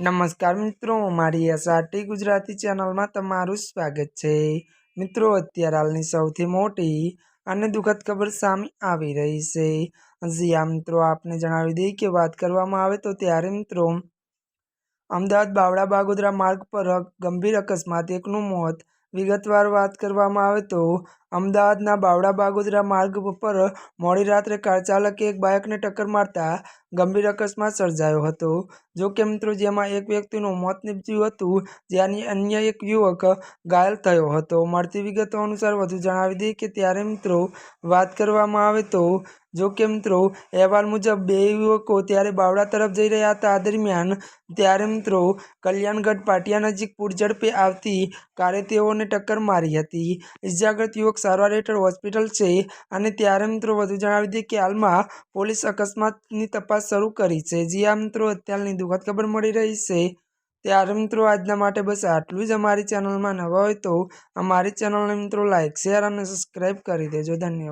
નમસ્કાર મિત્રો, મારી એસઆરટી ગુજરાતી ચેનલમાં તમારું સ્વાગત છે. મિત્રો, અત્યારે હાલની સૌથી મોટી અને દુઃખદ ખબર સામે આવી રહી છે. જ્યાં મિત્રો, આપને જણાવી દઈએ કે વાત કરવામાં આવે તો ત્યારે, મિત્રો, અમદાવાદ બાવળા બાગોદરા માર્ગ પર ગંભીર અકસ્માત, એકનું મોત. વિગતવાર વાત કરવામાં આવે તો, અમદાવાદના બાવળા બાગોદરા માર્ગ પર મોડી રાત્રે કાર ચાલકે એક બાઇકને ટક્કર મારતા ગંભીર અકસ્માત સર્જાયો હતો. જો કે મિત્રો, જેમાં એક વ્યક્તિનું મોત નીપજ્યું હતું જ્યારે અન્ય એક યુવક ઘાયલ થયો હતો. મળતી વિગતો અનુસાર વધુ જણાવી દઈએ કે ત્યારે મિત્રો, વાત કરવામાં આવે તો જો કે મિત્રો, અહેવાલ મુજબ બે યુવકો ત્યારે બાવળા તરફ જઈ રહ્યા હતા. આ દરમિયાન ત્યારે મિત્રો, કલ્યાણગઢ પાટિયા નજીક પૂરઝડપે આવતી કારે તેઓને ટક્કર મારી હતી. ઇજાગ્રસ્ત યુવક સારવાર હેઠળ હોસ્પિટલ છે અને ત્યારે મિત્રો વધુ જણાવી દઈએ કે હાલમાં પોલીસ અકસ્માતની તપાસ શરૂ કરી છે. જી આ મિત્રો, અત્યારની દુઃખદ ખબર મળી રહી છે. ત્યારે મિત્રો, આજના માટે બસ આટલું જ અમારી ચેનલમાં નવા હોય તો અમારી ચેનલને મિત્રો લાઇક શેર અને સબસ્ક્રાઈબ કરી દેજો. ધન્યવાદ.